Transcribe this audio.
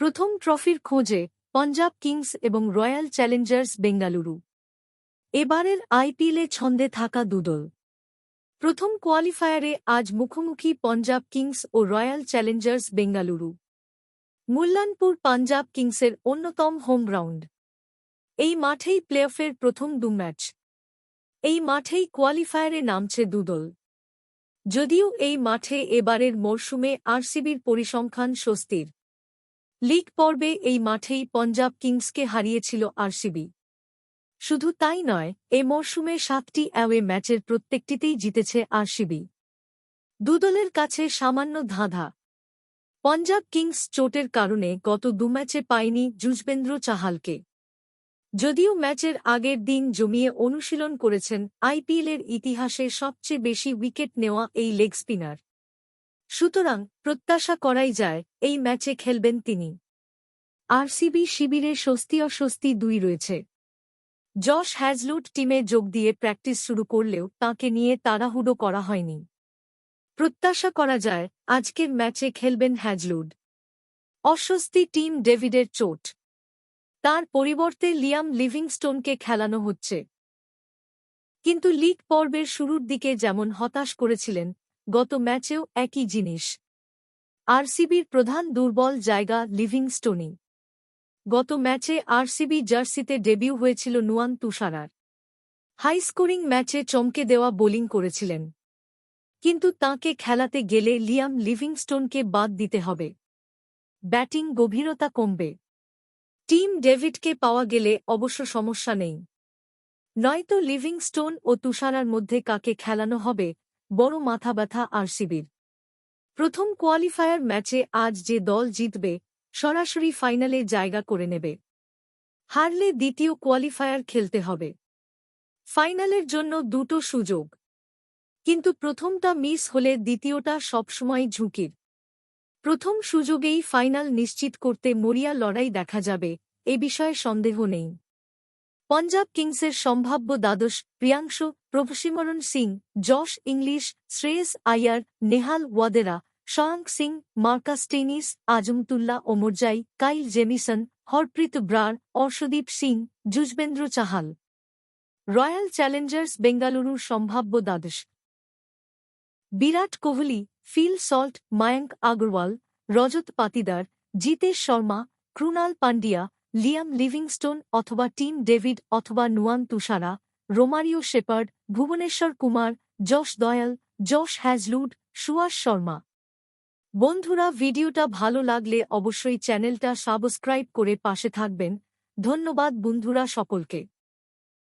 প্রথম ট্রফির খোঁজে পঞ্জাব কিংস এবং রয়্যাল চ্যালেঞ্জার্স বেঙ্গালুরু। এবারের আইপিএলে ছন্দে থাকা দুদল। প্রথম কোয়ালিফায়ারে আজ মুখোমুখি পঞ্জাব কিংস ও রয়্যাল চ্যালেঞ্জার্স বেঙ্গালুরু। মুল্লানপুর পাঞ্জাব কিংসের অন্যতম হোম গ্রাউন্ড। এই মাঠেই প্লেঅফের প্রথম দু ম্যাচ। এই মাঠেই কোয়ালিফায়ারে নামছে দুদল। যদিও এই মাঠে এবারের মরশুমে আরসিবির পরিসংখ্যান স্বস্তির। লিগ পর্বে এই মাঠেই পঞ্জাব কিংসকে হারিয়েছিল আরসিবি। শুধু তাই নয়, এ মরশুমে সাতটি অ্যাওয়ে ম্যাচের প্রত্যেকটিতেই জিতেছে আরসিবি। দুদলের কাছে সামান্য ধাঁধা। পঞ্জাব কিংস চোটের কারণে গত দু ম্যাচে পায়নি যুজবেন্দ্র চাহালকে। যদিও ম্যাচের আগের দিন জমিয়ে অনুশীলন করেছেন আইপিএলের ইতিহাসে সবচেয়ে বেশি উইকেট নেওয়া এই লেগ স্পিনার। সুতরাং প্রত্যাশা করাই যায়, এই ম্যাচে খেলবেন তিনি। আরসিবি শিবিরে স্বস্তি অস্বস্তি দুই রয়েছে। জশ হ্যাজলুট টিমে যোগ দিয়ে প্র্যাকটিস শুরু করলেও তাকে নিয়ে তাড়াহুড়ো করা হয়নি। প্রত্যাশা করা যায়, আজকের ম্যাচে খেলবেন হ্যাজলুড অস্বস্তি টিম ডেভিডের চোট। তার পরিবর্তে লিয়াম লিভিংস্টোনকে খেলানো হচ্ছে। কিন্তু লিগ পর্বের শুরুর দিকে যেমন হতাশ করেছিলেন গত ম্যাচেও একই জিনিস। আরসিবির প্রধান দুর্বল জায়গা লিভিংস্টোনই। গত ম্যাচে আরসিবি জার্সিতে ডেবিউ হয়েছিল নুয়ান তুষারার। হাই স্কোরিং ম্যাচে চমকে দেওয়া বোলিং করেছিলেন। কিন্তু তাকে খেলাতে গেলে লিয়াম লিভিংস্টোনকে বাদ দিতে হবে। ব্যাটিং গভীরতা কমবে। টিম ডেভিডকে পাওয়া গেলে অবশ্য সমস্যা নেই। নয়তো লিভিংস্টোন ও তুষারার মধ্যে কাকে খেলানো হবে বড় মাথা ব্যথা আরসিবির প্রথম কোয়ালিফায়ার ম্যাচে আজ যে দল জিতবে, সরাসরি ফাইনালে জায়গা করে নেবে। হারলে দ্বিতীয় কোয়ালিফায়ার খেলতে হবে। ফাইনালের জন্য দুটো সুযোগ। কিন্তু প্রথমটা মিস হলে দ্বিতীয়টা সবসময় ঝুঁকির। প্রথম সুযোগেই ফাইনাল নিশ্চিত করতে মরিয়া লড়াই দেখা যাবে, এ বিষয়ে সন্দেহ নেই। পঞ্জাব কিংসের সম্ভাব্য দ্বাদশ Priyansh Prabhsimran Singh, Josh Inglis, Shreyas Iyer, Nehal Wadhera Shashank Singh, Marcus Stoinis, Azmatullah Omarzai, Kyle Jamieson, Harpreet Brar, Arshdeep Singh, Yuzvendra Chahal. Royal Challengers বেঙ্গালুরুর সম্ভাব্য দ্বাদশ। Virat Kohli, Phil Salt, Mayank Agarwal, Rajat Patidar, Jitesh Sharma Krunal Pandya Liam Livingstone অথবা Tim David অথবা Nuwan Thushara, Romario Shepherd, Bhuvneshwar Kumar Yash Dayal Josh Hazlewood Suyash Sharma. বন্ধুরা, ভিডিওটা ভালো লাগলে অবশ্যই চ্যানেলটা সাবস্ক্রাইব করে পাশে থাকবেন। ধন্যবাদ বন্ধুরা সকলকে।